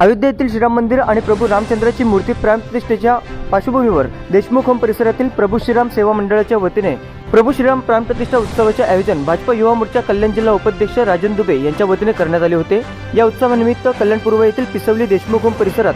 अयोध्येतील श्रीराम मंदिर आणि प्रभू रामचंद्राची मूर्ती प्राणप्रतिष्ठेच्या पार्श्वभूमीवर देशमुख होम परिसरातील प्रभू श्रीराम सेवा मंडळाच्या वतीने प्रभू श्रीराम प्राणप्रतिष्ठा उत्सवाचे आयोजन भाजपा युवा मोर्चा कल्याण जिल्हा उपाध्यक्ष राजन दुबे यांच्या वतीने करण्यात आले होते. या उत्सवानिमित्त कल्याण पूर्व येथील पिसवली देशमुख होम परिसरात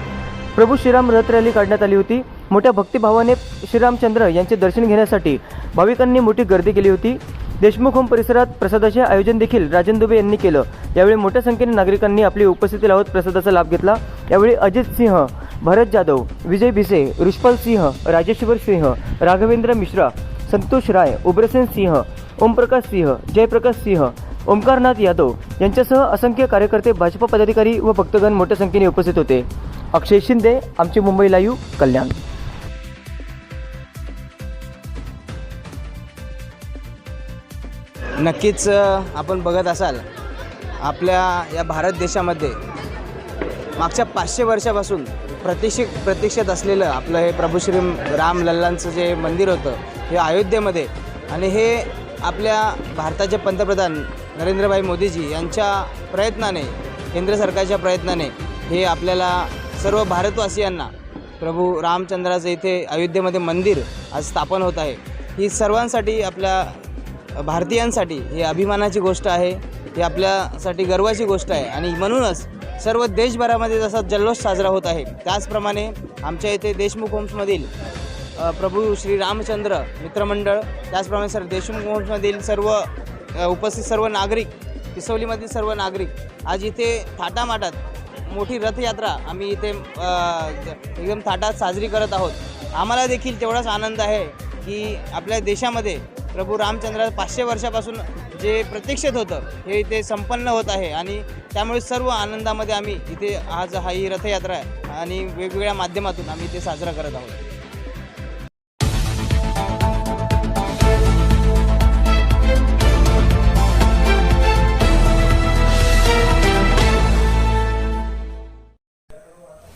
प्रभू श्रीराम रथ रॅली काढण्यात आली होती. मोठ्या भक्तिभावाने श्रीरामचंद्र यांचे दर्शन घेण्यासाठी भाविकांनी मोठी गर्दी केली होती. देशमुख होम परिसरात प्रसादाचे आयोजन देखील राजन दुबे यांनी केलं. यावेळी मोठ्या संख्येने नागरिकांनी आपली उपस्थिती लावत प्रसादाचा लाभ घेतला. यावेळी अजित सिंह भरत जाधव विजय भिसे ऋषपाल सिंह राजेश्वर सिंह राघवेंद्र मिश्रा संतोष राय उग्रसेन सिंह ओमप्रकाश सिंह जयप्रकाश सिंह ओमकारनाथ यादव यांच्यासह असंख्य कार्यकर्ते भाजपा पदाधिकारी व भक्तगण मोठ्या संख्येने उपस्थित होते. अक्षय शिंदे आमची मुंबई लाईव्ह कल्याण. नक्कीच आपण बघत असाल आपल्या या भारत देशामध्ये मागच्या पाचशे वर्षापासून प्रतीक्षित प्रतीक्षेत असलेलं आपलं हे प्रभू श्री राम लल्लांचं जे मंदिर होतं हे अयोध्येमध्ये आणि हे आपल्या भारताचे पंतप्रधान नरेंद्रभाई मोदीजी यांच्या प्रयत्नाने केंद्र सरकारच्या प्रयत्नाने हे आपल्याला सर्व भारतवासियांना प्रभू रामचंद्राचं इथे अयोध्येमध्ये मंदिर आज स्थापन होत आहे. ही सर्वांसाठी आपल्या भारतीयांसाठी ही अभिमानाची गोष्ट आहे ही आपल्यासाठी गर्वाची गोष्ट आहे. आणि म्हणूनच सर्व देशभरामध्ये जसा जल्लोष साजरा होत आहे त्याचप्रमाणे आमच्या इथे देशमुख होम्समधील प्रभू श्री रामचंद्र मित्रमंडळ त्याचप्रमाणे सर देशमुख होम्समधील सर्व उपस्थित सर्व नागरिक पिसवलीमधील सर्व नागरिक आज इथे थाटामाटात मोठी रथयात्रा आम्ही इथे एकदम थाटात साजरी करत आहोत. आम्हाला देखील तेवढाच आनंद आहे की आपल्या देशामध्ये प्रभू रामचंद्राला पाचशे वर्षापासून जे प्रतीक्षित होतं हे इथे संपन्न होत आहे. आणि त्यामुळे सर्व आनंदामध्ये आम्ही इथे आज हा ही रथयात्रा आहे. आणि वेगवेगळ्या माध्यमातून आम्ही इथे साजरा करत आहोत.